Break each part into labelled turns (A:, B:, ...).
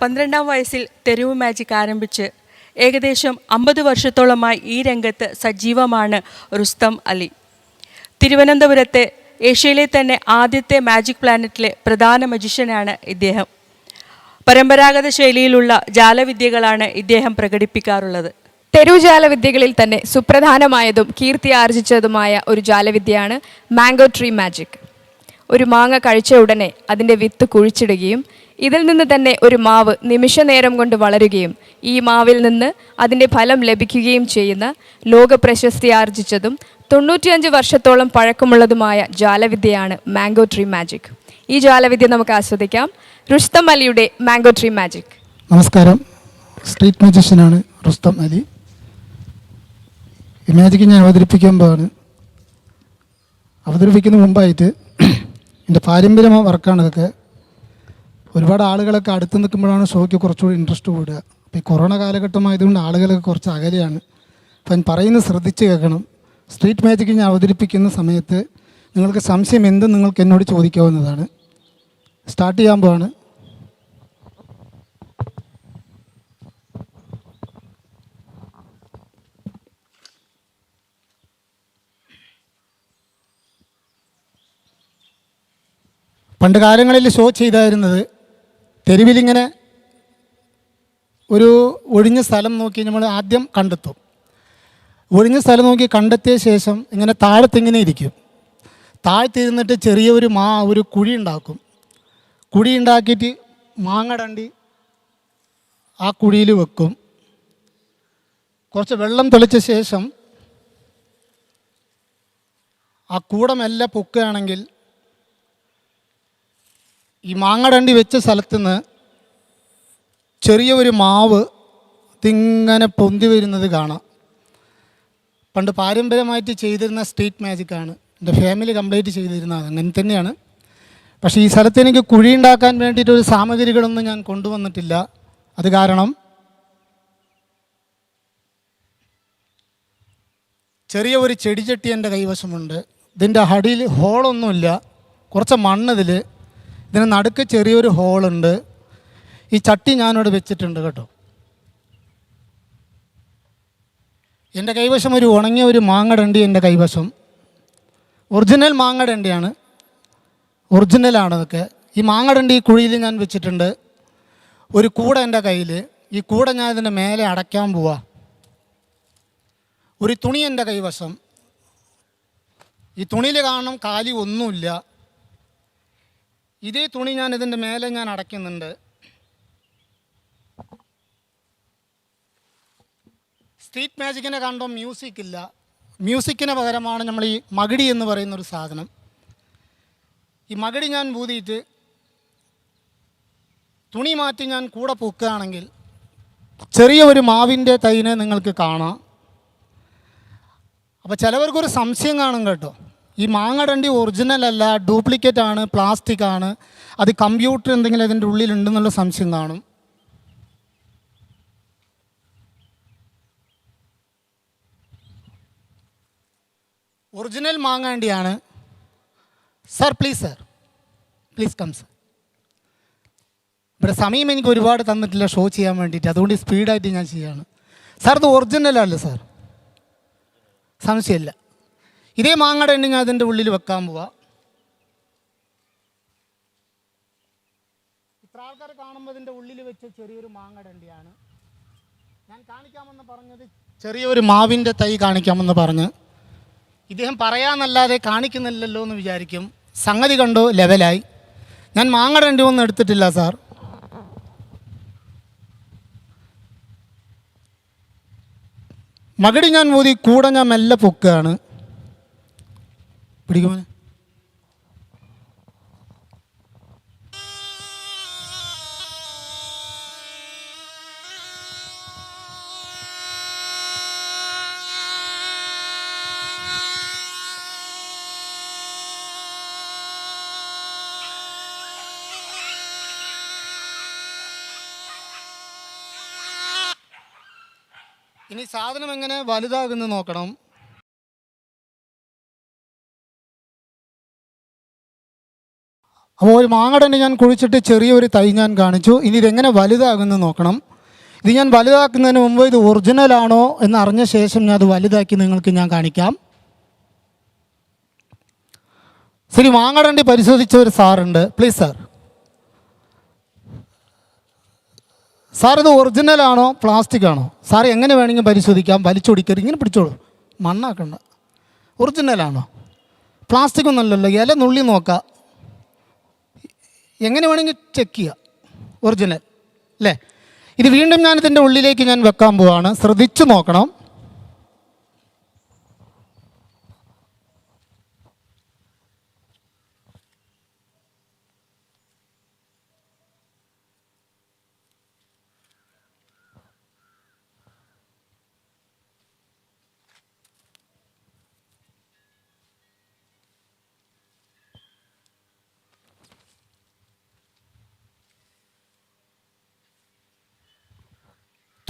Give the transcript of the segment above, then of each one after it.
A: പന്ത്രണ്ടാം വയസ്സിൽ തെരുവ് മാജിക് ആരംഭിച്ച് ഏകദേശം അമ്പത് വർഷത്തോളമായി ഈ രംഗത്ത് സജീവമാണ് റുസ്തം അലി. തിരുവനന്തപുരത്തെ ഏഷ്യയിലെ തന്നെ ആദ്യത്തെ മാജിക് പ്ലാനറ്റിലെ പ്രധാന മജിഷ്യനാണ് ഇദ്ദേഹം. പരമ്പരാഗത ശൈലിയിലുള്ള ജാലവിദ്യകളാണ് ഇദ്ദേഹം പ്രകടിപ്പിക്കാറുള്ളത്.
B: തെരു ജാലവിദ്യകളിൽ തന്നെ സുപ്രധാനമായതും കീർത്തി ആർജിച്ചതുമായ ഒരു ജാലവിദ്യയാണ് മാംഗോ ട്രീ മാജിക് ഒരു മാങ്ങ കഴിച്ച ഉടനെ അതിന്റെ വിത്ത് കുഴിച്ചിടുകയും ഇതിൽ നിന്ന് തന്നെ ഒരു മാവ് നിമിഷനേരം കൊണ്ട് വളരുകയും ഈ മാവിൽ നിന്ന് അതിന്റെ ഫലം ലഭിക്കുകയും ചെയ്യുന്ന ലോക പ്രശസ്തി ആർജിച്ചതും തൊണ്ണൂറ്റിയഞ്ച് വർഷത്തോളം പഴക്കമുള്ളതുമായ ജാലവിദ്യയാണ് മാംഗോ ട്രീ മാജിക്. ഈ ജാലവിദ്യ നമുക്ക് ആസ്വദിക്കാം. റുസ്തം അലിയുടെ മാംഗോ ട്രീ മാജിക്.
C: നമസ്കാരം. സ്ട്രീറ്റ് മ്യൂസിഷ്യനാണ് റുസ്തം അലി. ഈ മാജിക് ഞാൻ അവതരിപ്പിക്കുമ്പോഴാണ് അവതരിപ്പിക്കുന്ന മുമ്പായിട്ട് എന്റെ പാരമ്പര്യ വർക്കാണ് ഇതൊക്കെ. ഒരുപാട് ആളുകളൊക്കെ അടുത്ത് നിൽക്കുമ്പോഴാണ് ഷോയ്ക്ക് കുറച്ചുകൂടി ഇൻട്രസ്റ്റ് കൂടുക. അപ്പോൾ ഈ കൊറോണ കാലഘട്ടമായതുകൊണ്ട് ആളുകളൊക്കെ കുറച്ച് അകലെയാണ്. അപ്പം ഞാൻ പറയുന്നത് ശ്രദ്ധിച്ച് കേൾക്കണം. സ്ട്രീറ്റ് മാജിക് ഞാൻ അവതരിപ്പിക്കുന്ന സമയത്ത് നിങ്ങൾക്ക് സംശയം എന്തും നിങ്ങൾക്ക് എന്നോട് ചോദിക്കാവുന്നതാണ്. സ്റ്റാർട്ട് ചെയ്യാൻ പോവാണ്. പണ്ട് കാലങ്ങളിൽ ഷോ ചെയ്തായിരുന്നത് തെരുവിലിങ്ങനെ ഒരു ഒഴിഞ്ഞ സ്ഥലം നോക്കി നമ്മൾ ആദ്യം കണ്ടെത്തും. ഒഴിഞ്ഞ സ്ഥലം നോക്കി കണ്ടെത്തിയ ശേഷം ഇങ്ങനെ താഴത്തിങ്ങനെ ഇരിക്കും. താഴ്ത്തിരുന്നിട്ട് ചെറിയ ഒരു മാ ഒരു കുഴി ഉണ്ടാക്കും. കുഴി ഉണ്ടാക്കിയിട്ട് മാങ്ങടണ്ടി ആ കുഴിയിൽ വെക്കും. കുറച്ച് വെള്ളം തെളിച്ച ശേഷം ആ കൂടമെല്ലാം പൊക്കുകയാണെങ്കിൽ ഈ മാങ്ങടണ്ടി വെച്ച സ്ഥലത്ത് നിന്ന് ചെറിയ ഒരു മാവ് തിങ്ങനെ പൊന്തി വരുന്നത് കാണാം. പണ്ട് പാരമ്പര്യമായിട്ട് ചെയ്തിരുന്ന സ്ട്രീറ്റ് മാജിക്കാണ് എന്റെ ഫാമിലി കംപ്ലീറ്റ് ചെയ്തിരുന്നത് അങ്ങനെ തന്നെയാണ്. പക്ഷേ ഈ സ്ഥലത്ത് എനിക്ക് കുഴി ഉണ്ടാക്കാൻ വേണ്ടിയിട്ട് ഒരു സാമഗ്രികളൊന്നും ഞാൻ കൊണ്ടുവന്നിട്ടില്ല. അത് കാരണം ചെറിയ ഒരു ചെടിച്ചട്ടി എന്റെ കൈവശമുണ്ട്. ഇതിന്റെ ഹടിയിൽ ഹോളൊന്നുമില്ല കുറച്ച് മണ്ണ് ഇതിൽ ഇതിന് നടുക്ക് ചെറിയൊരു ഹോളുണ്ട്. ഈ ചട്ടി ഞാനിവിടെ വെച്ചിട്ടുണ്ട് കേട്ടോ. എന്റെ കൈവശം ഒരു ഉണങ്ങിയ ഒരു മാങ്ങടണ്ടി എന്റെ കൈവശം. ഒറിജിനൽ മാങ്ങടണ്ടിയാണ്. ഒറിജിനലാണ് അതൊക്കെ. ഈ മാങ്ങടണ്ടി ഈ കുഴിയിൽ ഞാൻ വെച്ചിട്ടുണ്ട്. ഒരു കൂട എന്റെ കയ്യിൽ ഈ കൂട ഞാൻ ഇതിന്റെ മേലെ അടയ്ക്കാൻ പോവാ. ഒരു തുണി എന്റെ കൈവശം. ഈ തുണിയിൽ കാണണം കാലി ഒന്നുമില്ല. ഇതേ തുണി ഞാൻ ഇതിന്റെ മേലെ ഞാൻ അടയ്ക്കുന്നുണ്ട്. സ്ട്രീറ്റ് മാജിക്കിനെ കണ്ടോ? മ്യൂസിക് ഇല്ല. മ്യൂസിക്കിന് പകരമാണ് നമ്മൾ ഈ മകിടി എന്ന് പറയുന്ന ഒരു സാധനം. ഈ മകിടി ഞാൻ ഊതിയിട്ട് തുണി മാറ്റി ഞാൻ കൂടെ പൂക്കുകയാണെങ്കിൽ ചെറിയ ഒരു മാവിന്റെ തൈനെ നിങ്ങൾക്ക് കാണാം. അപ്പോൾ ചിലവർക്കൊരു സംശയം കാണും കേട്ടോ. ഈ മാങ്ങടണ്ടി ഒറിജിനൽ അല്ല ഡ്യൂപ്ലിക്കേറ്റ് ആണ് പ്ലാസ്റ്റിക് ആണ്. അത് കമ്പ്യൂട്ടർ എന്തെങ്കിലും അതിന്റെ ഉള്ളിലുണ്ടെന്നുള്ള സംശയം കാണും. Original മാങ്ങാണ്ടിയാണ്. Sir please sir please come sir ഇവിടെ സമയം എനിക്ക് ഒരുപാട് തന്നിട്ടില്ല ഷോ ചെയ്യാൻ വേണ്ടിയിട്ട്. അതുകൊണ്ട് സ്പീഡായിട്ട് ഞാൻ ചെയ്യാണ്. സാർ ഇത് ഒറിജിനൽ സാർ സംശയമില്ല. ഇതേ മാങ്ങയുടെ എണ്ണ ഞാൻ അതിന്റെ ഉള്ളിൽ വെക്കാൻ പോവാ. ഇത്ര ആൾക്കാർ കാണുമ്പോൾ ഇതിന്റെ ഉള്ളിൽ വെച്ച ചെറിയൊരു മാങ്ങയുടെ എണ്ണയാണ്. ഞാൻ കാണിക്കാമെന്ന് പറഞ്ഞത് ചെറിയൊരു മാവിന്റെ തൈ കാണിക്കാമെന്ന് പറഞ്ഞ്. ഇദ്ദേഹം പറയാന്നല്ലാതെ കാണിക്കുന്നില്ലല്ലോ എന്ന് വിചാരിക്കും. സംഗതി കണ്ടോ? ലെവലായി. ഞാൻ മാങ്ങയുടെ എണ്ണ ഒന്നും എടുത്തിട്ടില്ല സാർ. മകടി ഞാൻ ഊതി കൂടെ ഞാൻ മെല്ലെ പൊക്കുകയാണ്. പിടിക്കുമോനെ ഇനി സാധനം എങ്ങനെ വലുതാകുന്നു നോക്കണം. അപ്പോൾ ഒരു മാങ്ങടനെ ഞാൻ കുഴിച്ചിട്ട് ചെറിയൊരു തൈ ഞാൻ കാണിച്ചു. ഇനി ഇതെങ്ങനെ വലുതാകുന്നു നോക്കണം. ഇത് ഞാൻ വലുതാക്കുന്നതിന് മുമ്പ് ഇത് ഒറിജിനലാണോ എന്ന് അറിഞ്ഞ ശേഷം ഞാൻ അത് വലുതാക്കി നിങ്ങൾക്ക് ഞാൻ കാണിക്കാം. ശരി മാങ്ങടണ്ടി പരിശോധിച്ച ഒരു സാറുണ്ട്. പ്ലീസ് സാർ സാർ ഇത് ഒറിജിനലാണോ പ്ലാസ്റ്റിക് ആണോ? സാർ എങ്ങനെ വേണമെങ്കിൽ പരിശോധിക്കാം. വലിച്ചൊടിക്കരുത്. ഇങ്ങനെ പിടിച്ചോളൂ. മണ്ണാക്കണ്ട. ഒറിജിനലാണോ പ്ലാസ്റ്റിക് ഒന്നുമല്ലല്ലോ. ഇല നുള്ളി നോക്കാം. എങ്ങനെ വേണമെങ്കിൽ ചെക്ക് ചെയ്യുക ഒറിജിനൽ അല്ലേ ഇത് വീണ്ടും ഞാൻ ഇതിന്റെ ഉള്ളിലേക്ക് ഞാൻ വെക്കാൻ പോവാണ്. ശ്രദ്ധിച്ചു നോക്കണം.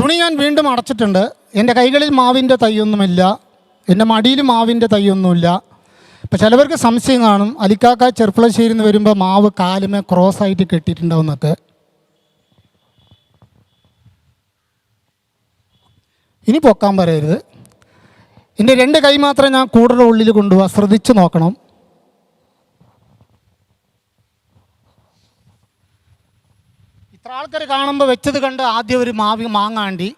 C: തുണി ഞാൻ വീണ്ടും അടച്ചിട്ടുണ്ട്. എന്റെ കൈകളിൽ മാവിന്റെ തൈയൊന്നുമില്ല. എന്റെ മടിയിൽ മാവിന്റെ തൈയൊന്നുമില്ല. ഇപ്പം ചിലവർക്ക് സംശയം കാണും. അലിക്കാക്ക ചെറുപ്പളശ്ശേരി നിന്ന് വരുമ്പോൾ മാവ് കാലുമേ ക്രോസ് ആയിട്ട് കെട്ടിയിട്ടുണ്ടാവുന്നൊക്കെ. ഇനി പൊക്കാൻ പറയരുത്. എന്റെ രണ്ട് കൈ മാത്രമേ ഞാൻ കൂടുതൽ ഉള്ളിൽ കൊണ്ടുപോകാം ശ്രദ്ധിച്ച് നോക്കണം. ഇത്ര ആൾക്കാർ കാണുമ്പോൾ വെച്ചത് കണ്ട് ആദ്യം ഒരു മാവി മാങ്ങാണ്ടി.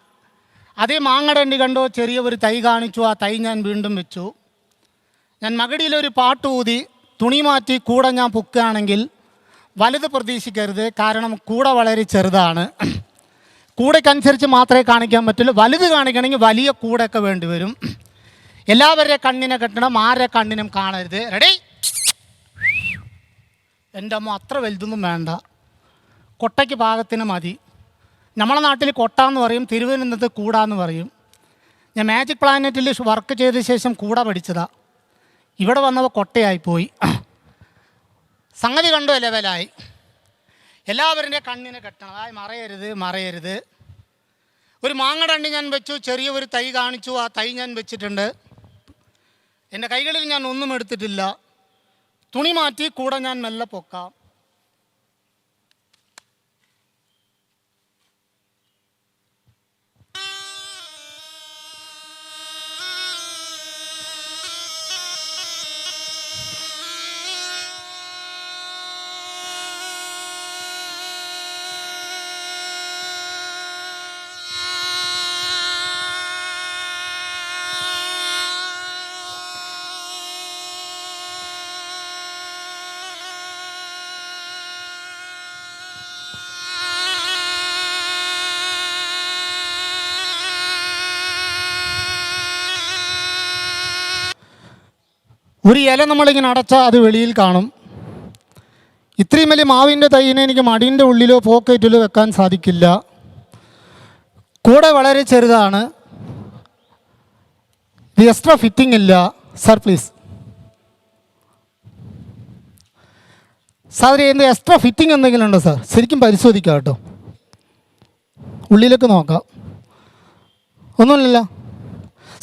C: അതേ മാങ്ങടണ്ടി കണ്ടോ ചെറിയ ഒരു തൈ കാണിച്ചു ആ തൈ ഞാൻ വീണ്ടും വെച്ചു. ഞാൻ മകടിയിലൊരു പാട്ട് ഊതി തുണി മാറ്റി കൂടെ ഞാൻ പൊക്കുകയാണെങ്കിൽ വലുത് പ്രതീക്ഷിക്കരുത് കാരണം കൂടെ വളരെ ചെറുതാണ്. കൂടെക്കനുസരിച്ച് മാത്രമേ കാണിക്കാൻ പറ്റുള്ളൂ വലുത് കാണിക്കണമെങ്കിൽ വലിയ കൂടെയൊക്കെ വേണ്ടി വരും. എല്ലാവരുടെ കണ്ണിനെ കെട്ടണം ആരുടെ കണ്ണിനും കാണരുത്. റെഡി എന്റെ അമ്മ അത്ര വലുതൊന്നും വേണ്ട. കൊട്ടയ്ക്ക് പാകത്തിന് മതി. നമ്മളെ നാട്ടിൽ കൊട്ട എന്ന് പറയും തിരുവനന്തപുരത്ത് കൂടാന്ന് പറയും. ഞാൻ മാജിക് പ്ലാനറ്റിൽ വർക്ക് ചെയ്ത ശേഷം കൂട പഠിച്ചതാ. ഇവിടെ വന്നപ്പോൾ കൊട്ടയായിപ്പോയി സംഗതി കണ്ടു ലെവലായി എല്ലാവരുടെ കണ്ണിനെ കെട്ടണം. അതായത് മറയരുത് മറയരുത്. ഒരു മാങ്ങടണ്ടി ഞാൻ വെച്ചു ചെറിയ ഒരു തൈ കാണിച്ചു ആ തൈ ഞാൻ വെച്ചിട്ടുണ്ട്. എന്റെ കൈകളിൽ ഞാൻ ഒന്നും എടുത്തിട്ടില്ല. തുണി മാറ്റി കൂടെ ഞാൻ മെല്ലെ പൊക്കാം. ഒരു ഇല നമ്മളിങ്ങനെ അടച്ചാൽ അത് വെളിയിൽ കാണും. ഇത്രയും വലിയ മാവിന്റെ തൈയിനെ എനിക്ക് മടിന്റെ ഉള്ളിലോ പോക്കറ്റിലോ വെക്കാൻ സാധിക്കില്ല. കൂടെ വളരെ ചെറുതാണ്. ഇത് എക്സ്ട്രാ ഫിറ്റിംഗ് ഇല്ല. സാർ പ്ലീസ് സാർ എന്ത് എക്സ്ട്രാ ഫിറ്റിംഗ് എന്തെങ്കിലും ഉണ്ടോ സാർ ശരിക്കും പരിശോധിക്കാം കേട്ടോ. ഉള്ളിലേക്ക് നോക്കാം. ഒന്നുമില്ലല്ലോ.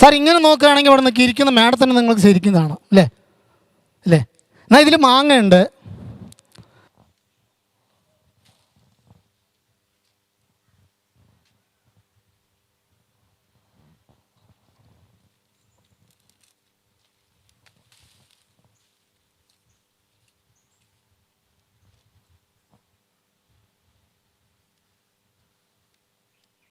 C: സാർ ഇങ്ങനെ നോക്കുകയാണെങ്കിൽ അവിടെ നിൽക്കി ഇരിക്കുന്ന മാഡത്തിനെ നിങ്ങൾക്ക് ശരിക്കും കാണാം അല്ലേ? അല്ലേ? എന്നാൽ ഇതിൽ മാങ്ങയുണ്ട്.